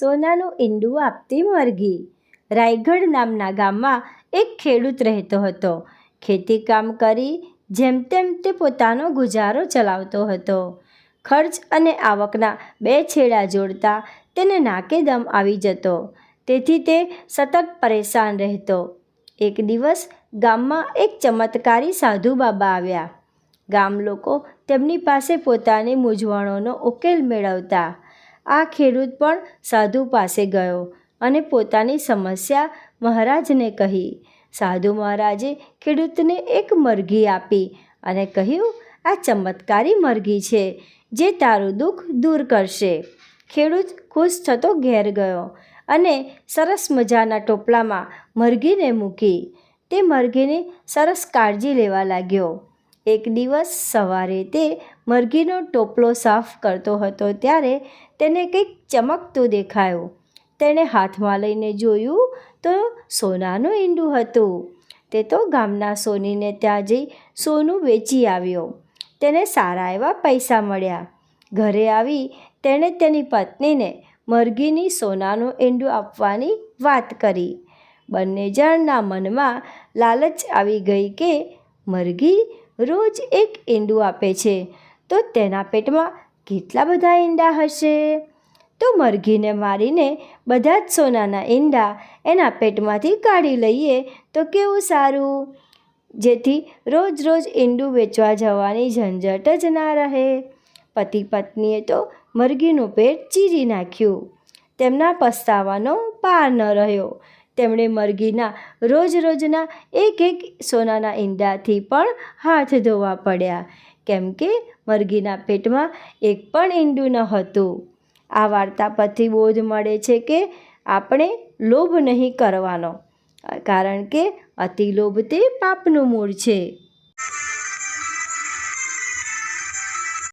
સોનાનું ઈંડું આપતી મરઘી. રાયગઢ નામના ગામમાં એક ખેડૂત રહેતો હતો. ખેતી કામ કરી જેમ તેમ તે પોતાનો ગુજારો ચલાવતો હતો. ખર્ચ અને આવકના બે છેડા જોડતા તેને નાકે દમ આવી જતો. તેથી તે સતત પરેશાન રહેતો. એક દિવસ ગામમાં એક ચમત્કારી સાધુ બાબા આવ્યા. ગામ લોકો તેમની પાસે પોતાની મૂંઝવણોનો ઉકેલ મેળવતા. આ ખેડૂત પણ સાધુ પાસે ગયો અને પોતાની સમસ્યા મહારાજને કહી. સાધુ મહારાજે ખેડૂતને એક મરઘી આપી અને કહ્યું, આ ચમત્કારી મરઘી છે જે તારું દુઃખ દૂર કરશે. ખેડૂત ખુશ થતો ઘેર ગયો અને સરસ મજાના ટોપલામાં મરઘીને મૂકી. તે મરઘીની સરસ કાળજી લેવા લાગ્યો. એક દિવસ સવારે તે મરઘીનો ટોપલો સાફ કરતો હતો ત્યારે તેને કંઈક ચમકતું દેખાયું. તેણે હાથમાં લઈને જોયું તો સોનાનું ઈંડું હતું. તે તો ગામના સોનીને ત્યાં જઈ સોનું વેચી આવ્યો. તેને સારા એવા પૈસા મળ્યા. ઘરે આવી તેણે તેની પત્નીને મરઘીની સોનાનું ઈંડું આપવાની વાત કરી. બંને જણના મનમાં લાલચ આવી ગઈ કે મરઘી રોજ એક ઈંડું આપે છે. તો તેના પેટમાં કેટલા બધા ઈંડા હશે? તો મરઘીને મારીને બધા જ સોનાના ઈંડા એના પેટમાંથી કાઢી લઈએ તો કેવું સારું? જેથી રોજ રોજ ઈંડું વેચવા જવાની ઝંઝટ જ ના રહે. પતિ પત્નીએ તો મરઘીનું પેટ ચીરી નાખ્યું. તેમના પસ્તાવાનો પાર ન રહ્યો. તેમણે મરઘીના રોજ રોજના એક એક સોનાના ઈંડાથી પણ હાથ ધોવા પડ્યા. કેમ કે મરઘીના પેટમાં એક પણ ઈંડું ન હતું. આ વાર્તા પરથી બોધ મળે છે કે આપણે લોભ નહીં કરવાનો, કારણ કે અતિ લોભ તે પાપનું મૂળ છે.